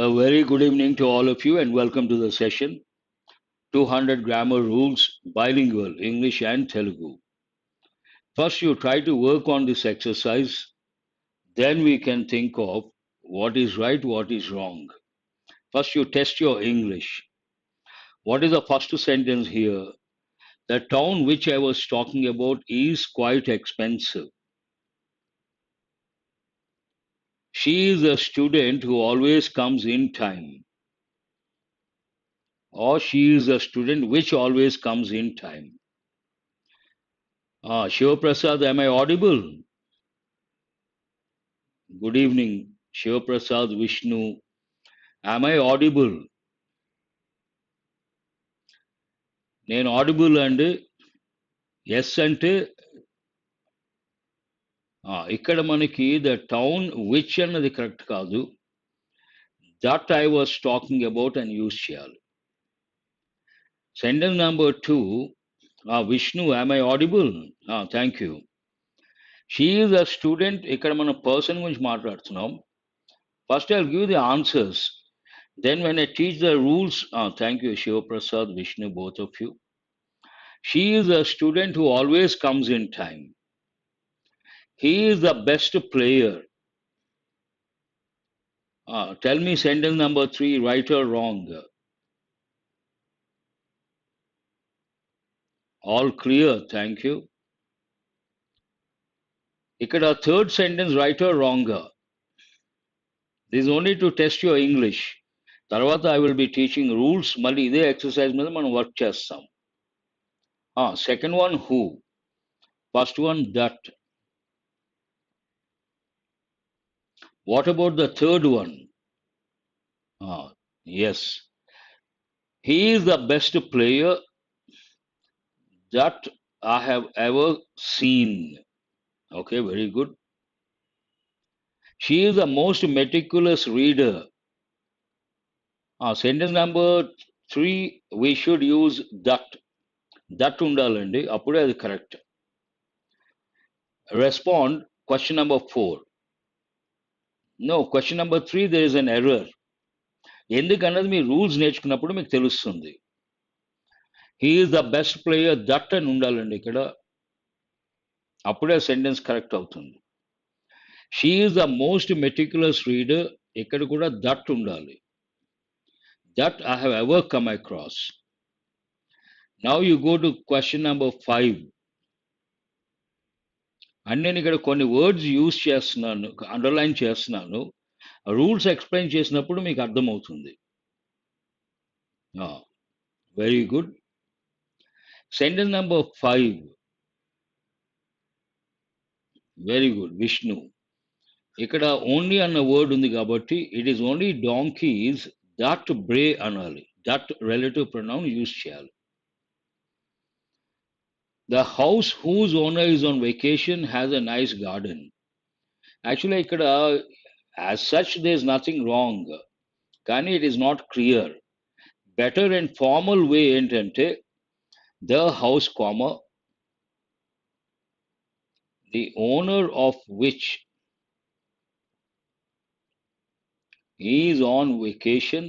A very good evening to all of you and welcome to the session 200 Grammar Rules Bilingual English and Telugu. First, you try to work on this exercise, then we can think of what is right, what is wrong. First, you test your English. What is the first sentence here? The town which I was talking about is quite expensive. She is a student who always comes in time. Or she is a student which always comes in time. Ah, Shiva Prasad, am I audible? Good evening, Shiva Prasad, Vishnu. Am I audible? నేను audible అండి yes అంటే ఆ, ఇక్కడ మనకి the town which అన్నది correct కాదు. That I was talking about అని use చేయాలి. Sentence number two Vishnu I I audible thank you she is a student ఇక్కడ మనం పర్సన్ గురించి మాట్లాడుతున్నాం. First I give the answers then when I teach the rules thank you Shivaprasad Vishnu both of you she is a student who always comes in time He is the best player. Uh, tell me sentence number three, right or wrong? All clear, thank you. ఇక్కడ third sentence right or wrong this only to test your English తర్వాత I will be teaching rules మళ్ళీ ఇదే exercise మీద మనం work చేస్తాం second one who first one that What about the third one? Ah, yes. He is the best player that I have ever seen. Okay, very good. She is the most meticulous reader. Ah, sentence number three, we should use that. That ఉండాలండి అప్పుడే అది correct respond question number four No question number three there is an error ఎందుకన్నది మీ rules నేర్చుకున్నప్పుడు మీకు తెలుస్తుంది. He's the best player that అని ఉండాలండి ఇక్కడ. అప్పుడే సెంటెన్స్ కరెక్ట్ అవుతుంది. She's the most meticulous reader ఇక్కడ కూడా దట్ ఉండాలి. That I have ever come across now you go to question number five and నేను ఇక్కడ కొన్ని వర్డ్స్ యూజ్ చేస్తున్నాను అండర్లైన్ చేస్తున్నాను. రూల్స్ ఎక్స్ప్లెయిన్ చేసినప్పుడు మీకు అర్థమవుతుంది. Very good sentence number five very good Vishnu ఇక్కడ ఓన్లీ అన్న వర్డ్ ఉంది కాబట్టి it is only donkeys that bray అనాలి. దట్ రిలేటివ్ ప్రొనౌన్ యూజ్ చేయాలి. The house whose owner is on vacation has a nice garden. Actually, ఇక్కడ as such, there is nothing wrong. కానీ it is not clear. Better and formal way ఏంటంటే the house, comma, the owner of which is on vacation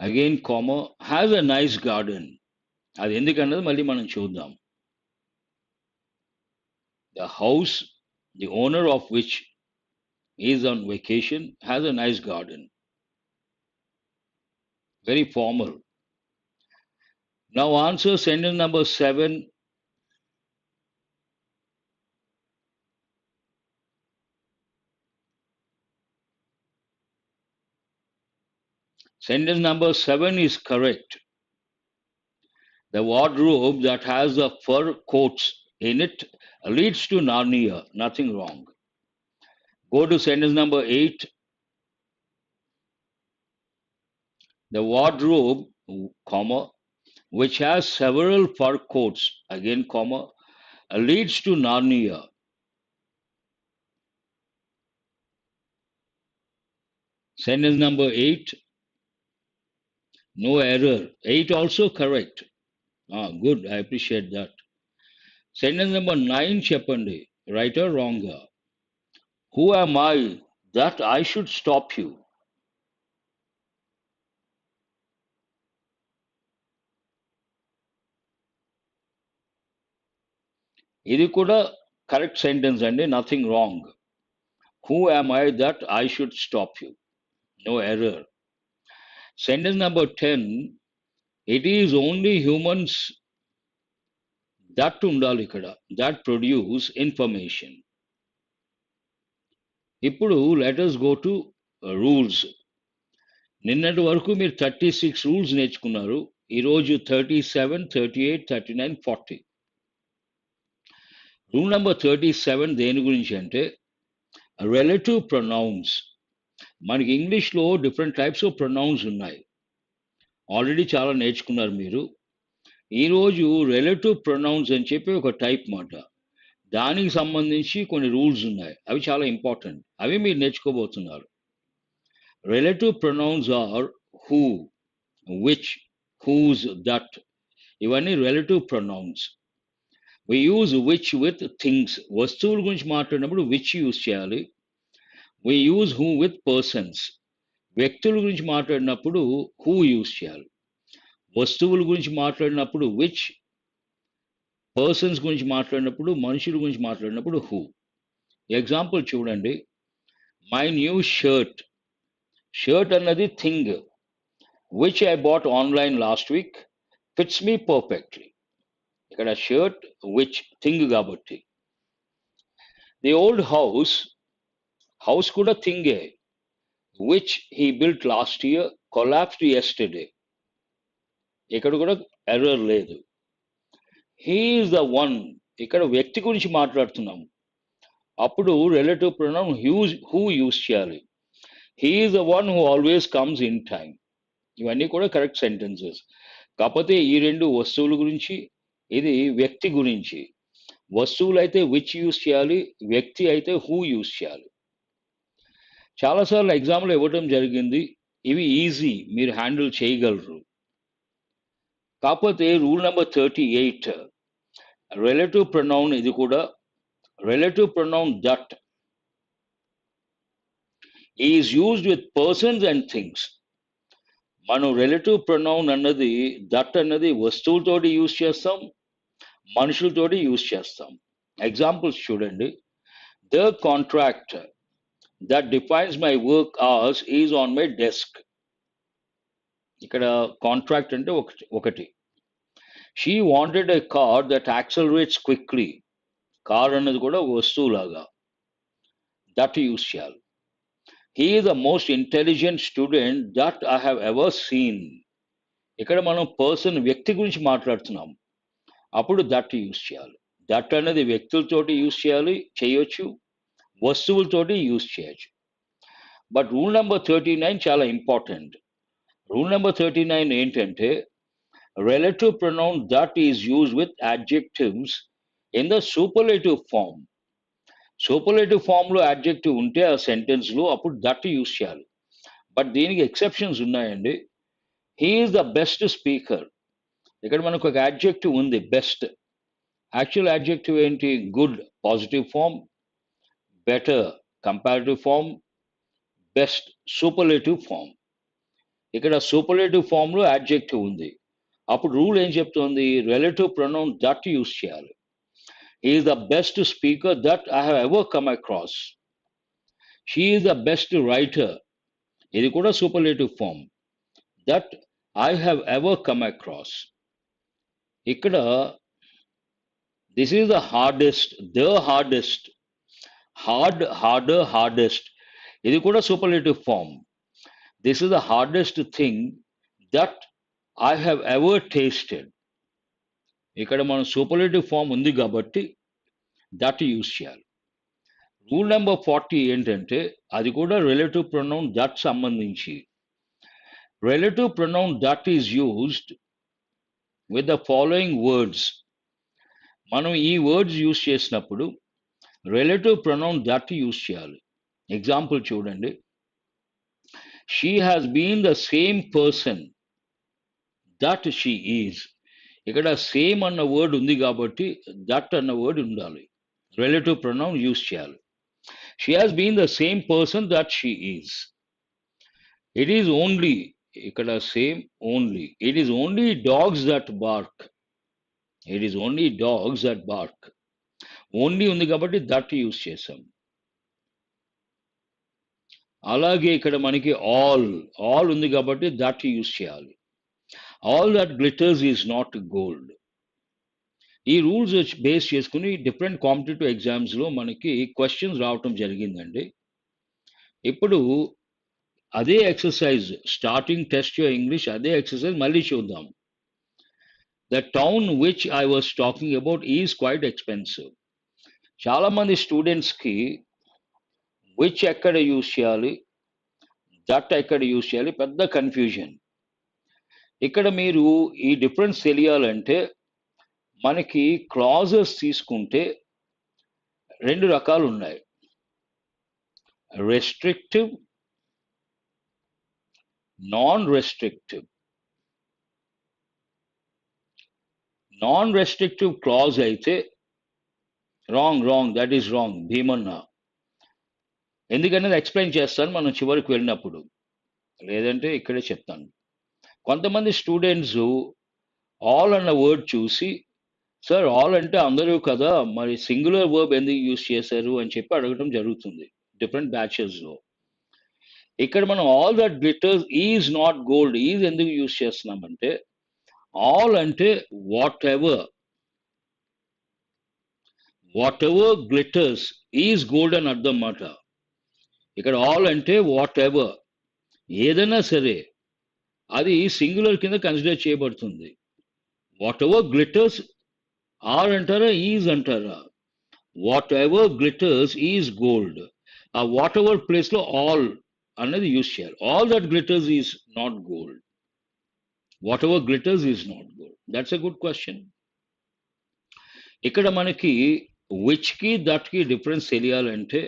again comma have a nice garden అది ఎందుకన్నది మళ్ళీ మనం చూద్దాం the house the owner of which is on vacation has a nice garden very formal now answer sentence number seven Sentence number seven is correct. The wardrobe that has the fur coats in it leads to Narnia. Nothing wrong. Go to sentence number eight. The wardrobe, comma, which has several fur coats, again, comma, leads to Narnia. Sentence number eight. No error. Eight also correct. Ah, good. I appreciate that. Sentence number nine చెప్పండి right or wrong who am I that I should stop you ఇది కూడా correct sentence అండి nothing wrong who am I that I should stop you no error sentence number ten it is only humans that ఉండాలి ఇక్కడ that produce information ఇప్పుడు let's go to rules నిన్నటి వరకు మీరు thirty six rules నేర్చుకున్నారు ఈరోజు thirty seven thirty eight thirty nine forty rule number thirty seven దేని గురించి అంటే రిలేటివ్ ప్రొనౌన్స్ మనకి ఇంగ్లీష్లో డిఫరెంట్ టైప్స్ ఆఫ్ ప్రొనౌన్స్ ఉన్నాయి. ఆల్రెడీ చాలా నేర్చుకున్నారు మీరు. ఈరోజు రిలేటివ్ ప్రొనౌన్స్ అని చెప్పి ఒక టైప్ మాట. దానికి సంబంధించి కొన్ని రూల్స్ ఉన్నాయి. అవి చాలా ఇంపార్టెంట్ అవి మీరు నేర్చుకోబోతున్నారు. Relative pronouns are who which whose that ఇవన్నీ relative pronouns we use which with things వస్తువుల గురించి మాట్లాడినప్పుడు విచ్ యూజ్ చేయాలి. We use who with persons వ్యక్తుల గురించి మాట్లాడినప్పుడు హూ యూజ్ చేయాలి. వస్తువుల గురించి మాట్లాడినప్పుడు విచ్ పర్సన్స్ గురించి మాట్లాడినప్పుడు మనుషుల గురించి మాట్లాడినప్పుడు హూ ఎగ్జాంపుల్ చూడండి. మై న్యూ షర్ట్ షర్ట్ అన్నది thing which I bought online last week fits me perfectly ఇక్కడ షర్ట్ విచ్ థింగ్ కాబట్టి. ది ఓల్డ్ హౌస్ హౌస్ కూడా థింగే. Which he built last year collapsed yesterday ఇక్కడ కూడా ఎర్రర్ లేదు. He's the one ఇక్కడ వ్యక్తి గురించి మాట్లాడుతున్నాం అప్పుడు relative pronoun whose who use చేయాలి? He's the one who always comes in time ఇవన్నీ కూడా కరెక్ట్ సెంటెన్సెస్ కాకపోతే ఈ రెండు వస్తువుల గురించి ఇది వ్యక్తి గురించి. వస్తువులు అయితే విచ్ యూజ్ చేయాలి? వ్యక్తి అయితే హూ యూజ్ చేయాలి? చాలాసార్లు ఎగ్జామ్లో ఇవ్వటం జరిగింది. ఇవి ఈజీ మీరు హ్యాండిల్ చేయగలరు. కాకపోతే rule number thirty eight relative pronoun ఇది కూడా relative pronoun that is used with persons and things మనం రిలేటివ్ ప్రొనౌన్ అన్నది దట్ అన్నది వస్తువులతోటి యూజ్ చేస్తాం మనుషులతోటి యూజ్ చేస్తాం. ఎగ్జాంపుల్స్ చూడండి. The contract that defines my work hours is on my desk ఇక్కడ కాంట్రాక్ట్ అంటే ఒకటి. She wanted a car that accelerates quickly car అన్నది కూడా వస్తువులాగా. దట్ యూస్ చేయాలి he the most intelligent student that I have ever seen ఇక్కడ మనం person వ్యక్తి గురించి మాట్లాడుతున్నాం. అప్పుడు దట్ యూస్ చేయాలి దట్ అనేది వ్యక్తులతోటి యూస్ చేయాలి చేయొచ్చు. వస్తువులతోటి యూస్ చేయొచ్చు. But rule number thirty nine చాలా important. Rule number thirty nine ఏంటంటే relative pronoun that is use with adjectives in the superlative form superlative ఫామ్లో అడ్జెక్టివ్ ఉంటే ఆ సెంటెన్స్లో అప్పుడు దట్ యూజ్ చేయాలి. బట్ దీనికి ఎక్సెప్షన్స్ ఉన్నాయండి. హీఈస్ ద బెస్ట్ స్పీకర్ ఇక్కడ మనకు ఒక అడ్జెక్టివ్ ఉంది బెస్ట్ యాక్చువల్ అడ్జెక్టివ్ ఏంటి? Good positive form better comparative form best superlative form ఇక్కడ సూపర్లేటివ్ ఫామ్లో అడ్జెక్టివ్ ఉంది. అప్పుడు రూల్ ఏం చెప్తోంది? రిలేటివ్ ప్రొనౌన్ దట్ యూస్ చేయాలి. Is the best speaker that I have ever come across she is the best writer ఇది కూడా superlative form that I have ever come across ఇక్కడ this is the hardest the hardest hard harder hardest ఇది కూడా superlative form this is the hardest thing that I have ever tasted ఇక్కడ మనం superlative form ఉంది కాబట్టి that use చేయాలి rule number forty ఏంటంటే అది కూడా రిలేటివ్ ప్రొనౌన్ దట్ సంబంధించి. Relative pronoun that is used with the following words మనం ఈ వర్డ్స్ యూస్ చేసినప్పుడు రిలేటివ్ ప్రొనౌన్ దట్ యూస్ చేయాలి ఎగ్జాంపుల్ చూడండి. She has been the same person that she is ఇక్కడ సేమ్ అన్న వర్డ్ ఉంది కాబట్టి దట్ అన్న వర్డ్ ఉండాలి. రిలేటివ్ ప్రొనౌన్ యూస్ చేయాలి. She has been the same person that she is it is only ఇక్కడ same only it is only dogs that bark it is only dogs that bark only ఉంది కాబట్టి that use చేసాం అలాగే ఇక్కడ మనకి all all ఉంది కాబట్టి that use చేయాలి. All that glitters is not gold ఈ రూల్స్ బేస్ చేసుకుని డిఫరెంట్ కాంపిటేటివ్ ఎగ్జామ్స్లో మనకి క్వశ్చన్స్ రావటం జరిగిందండి. ఇప్పుడు అదే exercise starting test your English అదే ఎక్సర్సైజ్ మళ్ళీ చూద్దాం. The town which I was talking about is quite expensive. చాలామంది స్టూడెంట్స్కి విచ్ ఎక్కడ యూస్ చేయాలి దట్ ఎక్కడ యూజ్ చేయాలి పెద్ద కన్ఫ్యూజన్ ఇక్కడ మీరు ఈ డిఫరెన్స్ తెలియాలంటే మనకి క్లాజెస్ తీసుకుంటే రెండు రకాలు ఉన్నాయి. Restrictive non restrictive non restrictive clause అయితే wrong wrong that is wrong Bhimanna ఎందుకనేది explain చేస్తాను మనం చివరికి వెళ్ళినప్పుడు. లేదంటే ఇక్కడే చెప్తాను. కొంతమంది స్టూడెంట్స్ ఆల్ అన్న వర్డ్ చూసి సార్ ఆల్ అంటే అందరూ కదా మరి సింగులర్ వర్బ్ ఎందుకు యూస్ చేశారు? అని చెప్పి అడగడం జరుగుతుంది. డిఫరెంట్ బ్యాచెస్లో ఇక్కడ మనం all that glitters is not gold is ఎందుకు యూస్ చేస్తున్నామంటే ఆల్ అంటే whatever whatever glitters is gold అని అర్థం మాట ఇక్కడ ఆల్ అంటే వాట్ ఎవర్ ఏదైనా సరే అది సింగులర్ కింద కన్సిడర్ చేయబడుతుంది. వాట్ ఎవర్ గ్లిటర్స్ ఆర్ అంటారా ఈజ్ అంటారా? Whatever glitters is gold ఆ వాట్ ఎవర్ ప్లేస్లో ఆల్ అన్నది యూజ్ చేయాలి. All that glitters is not gold whatever glitters is not gold that's a good question ఇక్కడ మనకి విచ్కి దట్కి డిఫరెన్స్ తెలియాలంటే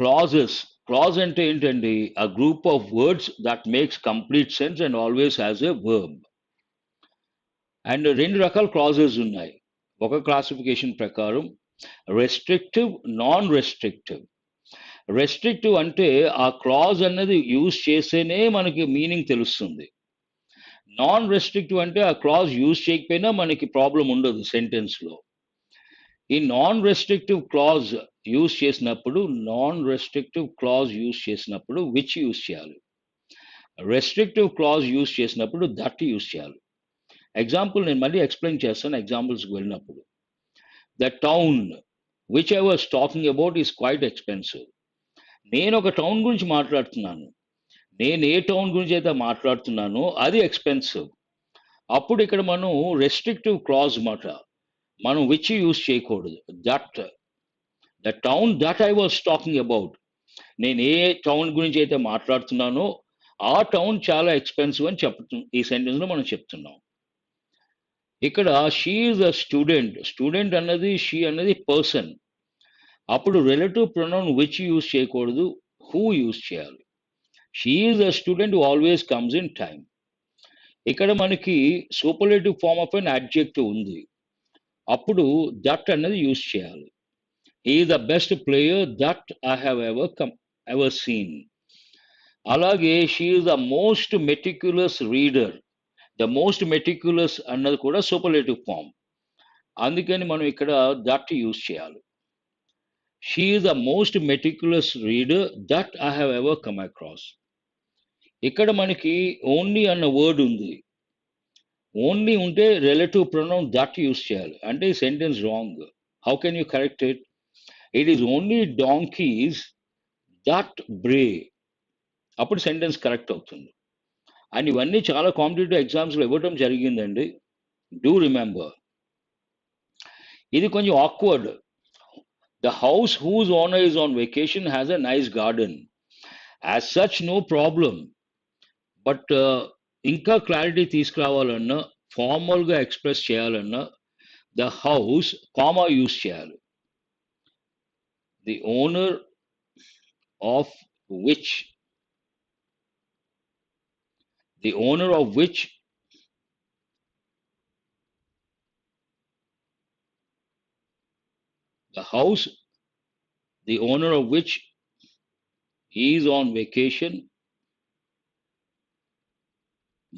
క్లాజెస్ క్లాజ్ అంటే ఏంటండి? A group of words that makes complete sense and always as a verb and రెండు రకాల clauses ఉన్నాయి. ఒక క్లాసిఫికేషన్ ప్రకారం రెస్ట్రిక్టివ్ నాన్ రెస్ట్రిక్టివ్ రెస్ట్రిక్టివ్ అంటే ఆ క్లాజ్ అన్నది యూజ్ చేస్తేనే మనకి మీనింగ్ తెలుస్తుంది. నాన్ రెస్ట్రిక్టివ్ అంటే ఆ క్లాజ్ యూజ్ చేయకపోయినా మనకి ప్రాబ్లం ఉండదు సెంటెన్స్లో ఈ నాన్ రెస్ట్రిక్టివ్ క్లాజ్ యూస్ చేసినప్పుడు నాన్ రెస్ట్రిక్టివ్ క్లాజ్ యూస్ చేసినప్పుడు విచ్ యూజ్ చేయాలి? రెస్ట్రిక్టివ్ క్లాజ్ యూజ్ చేసినప్పుడు దట్ యూజ్ చేయాలి. ఎగ్జాంపుల్ నేను మళ్ళీ ఎక్స్ప్లెయిన్ చేస్తాను ఎగ్జాంపుల్స్కి వెళ్ళినప్పుడు. The town which I was talking about is quite expensive నేను ఒక టౌన్ గురించి మాట్లాడుతున్నాను. నేను ఏ టౌన్ గురించి అయితే మాట్లాడుతున్నానో అది ఎక్స్పెన్సివ్ అప్పుడు ఇక్కడ మనం రెస్ట్రిక్టివ్ క్లాజ్ మాట మనం విచ్ యూస్ చేయకూడదు. That the town that I was talking about నేను ఏ టౌన్ గురించి అయితే మాట్లాడుతున్నానో ఆ టౌన్ చాలా ఎక్స్పెన్సివ్ అని చెప్తు ఈ సెంటెన్స్లో మనం చెప్తున్నాం. ఇక్కడ she is a student student అన్నది షీ అన్నది పర్సన్ అప్పుడు రిలేటివ్ ప్రొనౌన్ విచ్ యూజ్ చేయకూడదు హూ యూజ్ చేయాలి. She is a student always comes in time ఇక్కడ మనకి superlative form of an adjective ఉంది. అప్పుడు దట్ అన్నది యూజ్ చేయాలి. ఈ the best player that I have ever come ever seen అలాగే she the most meticulous reader the most meticulous అన్నది కూడా సూపర్లేటివ్ ఫామ్ అందుకని మనం ఇక్కడ దట్ యూజ్ చేయాలి. She the most meticulous reader that I have ever come across ఇక్కడ మనకి only అన్న వర్డ్ ఉంది. ఓన్లీ ఉంటే రిలేటివ్ ప్రొనౌన్ దట్ యూస్ చేయాలి. అంటే ఈ sentence wrong how can you correct it it is only donkeys that bray అప్పుడు sentence correct అవుతుంది. అండ్ ఇవన్నీ చాలా కాంపిటేటివ్ ఎగ్జామ్స్లో ఇవ్వడం జరిగిందండి. డూ రిమెంబర్ ఇది కొంచెం awkward the house whose owner is on vacation has a nice garden as such no problem but ఇంకా క్లారిటీ తీసుకురావాలన్నా ఫార్మల్గా ఎక్స్ప్రెస్ చేయాలన్నా ద హౌస్ కామా యూస్ చేయాలి. The owner of which the owner of which the house the owner of which is on vacation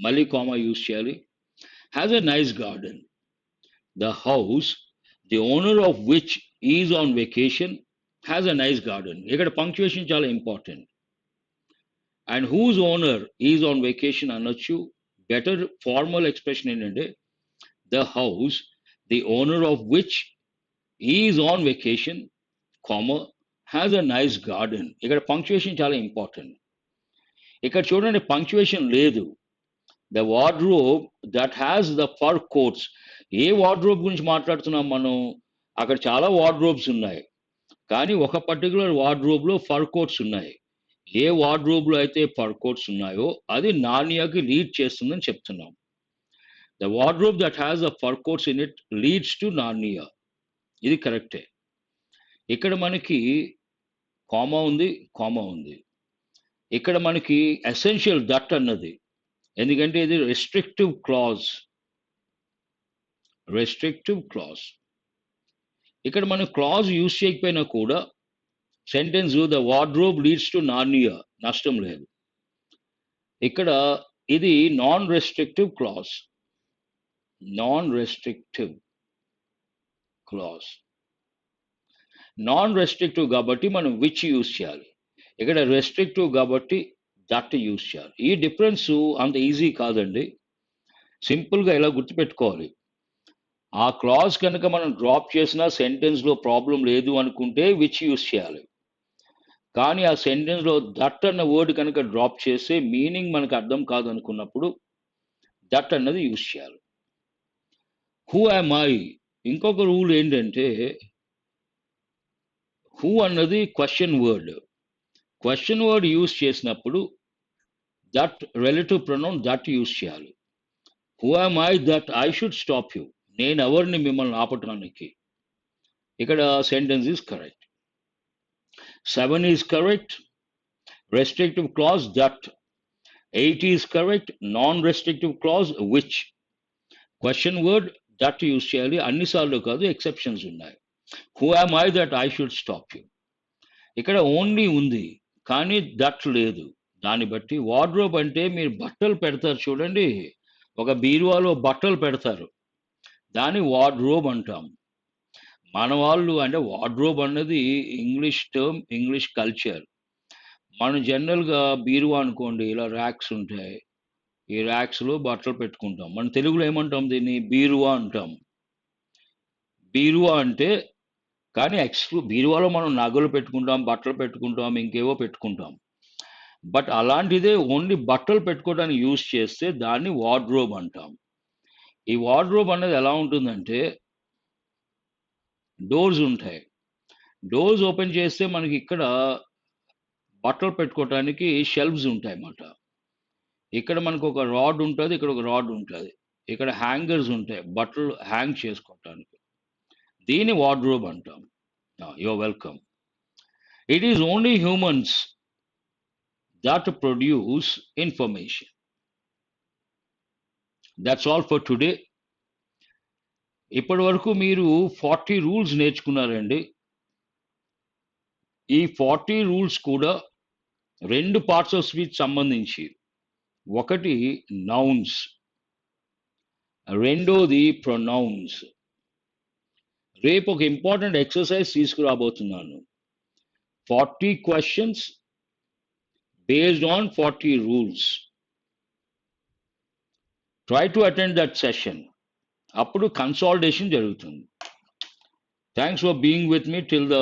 మళ్ళీ comma use చేయాలి has a nice garden the house the owner of which is on vacation has a nice garden ఇక్కడ punctuation చాలా important and whose owner is on vacation అనొచ్చు. Better formal expression ఏంటంటే the house the owner of which is on vacation comma has a nice garden ఇక్కడ punctuation చాలా important ఇక్కడ చూడండి punctuation లేదు. The wardrobe that has the fur coats A wardrobe గురించి మాట్లాడుతున్నాం మనం? అక్కడ చాలా వార్డ్రోబ్స్ ఉన్నాయి. కానీ ఒక పర్టికులర్ వార్డ్రోబ్లో ఫర్ కోట్స్ ఉన్నాయి. ఏ వార్డ్రోబ్లో అయితే ఫర్ కోట్స్ ఉన్నాయో అది నాణ్యకి లీడ్ చేస్తుందని చెప్తున్నాం. The wardrobe that has the fur coats in it leads to నాణ్య. ఇది కరెక్టే ఇక్కడ మనకి కామా ఉంది కామా ఉంది. ఇక్కడ మనకి ఎసెన్షియల్ దట్ అన్నది. ఎందుకంటే ఇది రెస్ట్రిక్టివ్ క్లాజ్ రెస్ట్రిక్టివ్ క్లాజ్ ఇక్కడ మనం క్లాజ్ యూజ్ చేయకపోయినా కూడా sentence the wardrobe leads to Narnia నష్టం లేదు. ఇక్కడ ఇది non restrictive clause non restrictive clause non restrictive కాబట్టి మనం విచ్ యూజ్ చేయాలి. ఇక్కడ రెస్ట్రిక్టివ్ కాబట్టి దట్ యూస్ చేయాలి ఈ డిఫరెన్స్ అంత ఈజీ కాదండి. సింపుల్గా ఇలా గుర్తుపెట్టుకోవాలి? ఆ క్లాజ్ కనుక మనం డ్రాప్ చేసిన సెంటెన్స్లో ప్రాబ్లం లేదు అనుకుంటే విచ్ యూస్ చేయాలి? కానీ ఆ సెంటెన్స్లో దట్ అన్న వర్డ్ కనుక డ్రాప్ చేస్తే మీనింగ్ మనకు అర్థం కాదు అనుకున్నప్పుడు దట్ అన్నది యూస్ చేయాలి. హూ ఐమ్ ఐ ఇంకొక రూల్ ఏంటంటే హూ అన్నది question word question word use చేసినప్పుడు that relative pronoun that use చేయాలి. Who am I that I should stop you నేను ఎవరిని మిమ్మల్ని ఆపటానికి? ఇక్కడ sentence is correct seven is correct restrictive clause that eight is correct non restrictive clause which question word that use చేయాలి. అన్నిసార్లు కాదు exceptions ఉన్నాయి. Who am I that I should stop you ఇక్కడ ఓన్లీ ఉంది కానీ దట్ లేదు. దాన్ని బట్టి వార్డ్రోబ్ అంటే మీరు బట్టలు పెడతారు చూడండి. ఒక బీరువాలో బట్టలు పెడతారు. దాన్ని వార్డ్రోబ్ అంటాం. మన వాళ్ళు అంటే వార్డ్రోబ్ అన్నది ఇంగ్లీష్ టర్మ్ ఇంగ్లీష్ కల్చర్. మనం జనరల్గా బీరువా అనుకోండి ఇలా ర్యాక్స్ ఉంటాయి. ఈ ర్యాక్స్లో బట్టలు పెట్టుకుంటాం. మన తెలుగులో ఏమంటాం దీన్ని? బీరువా అంటాం. బీరువా అంటే కానీ ఎక్స్క్లూ బీరువాలో మనం నగలు పెట్టుకుంటాం బట్టలు పెట్టుకుంటాం ఇంకేవో పెట్టుకుంటాం. బట్ అలాంటిదే ఓన్లీ బట్టలు పెట్టుకోవడానికి యూజ్ చేస్తే దాన్ని వార్డ్రోబ్ అంటాం. ఈ వార్డ్రోబ్ అనేది ఎలా ఉంటుందంటే డోర్స్ ఉంటాయి. డోర్స్ ఓపెన్ చేస్తే మనకి ఇక్కడ బట్టలు పెట్టుకోవటానికి షెల్ఫ్స్ ఉంటాయి అన్నమాట ఇక్కడ మనకు ఒక రాడ్ ఉంటుంది ఇక్కడ ఒక రాడ్ ఉంటుంది. ఇక్కడ హ్యాంగర్స్ ఉంటాయి బట్టలు హ్యాంగ్ చేసుకోవటానికి. దీన్ని వార్డ్రోబ్ అంటాం. You're welcome it is only humans that produce information that's all for today ఇప్పటి వరకు మీరు ఫార్టీ రూల్స్ నేర్చుకున్నారండి. ఈ ఫార్టీ రూల్స్ కూడా రెండు పార్ట్స్ ఆఫ్ స్పీచ్ సంబంధించి. ఒకటి నౌన్స్ రెండోది ప్రొనౌన్స్ రేపు ఒక important exercise తీసుకురాబోతున్నాను. Forty questions based on forty rules try to attend that session అప్పుడు కన్సాలిడేషన్ జరుగుతుంది. Thanks for being with me till the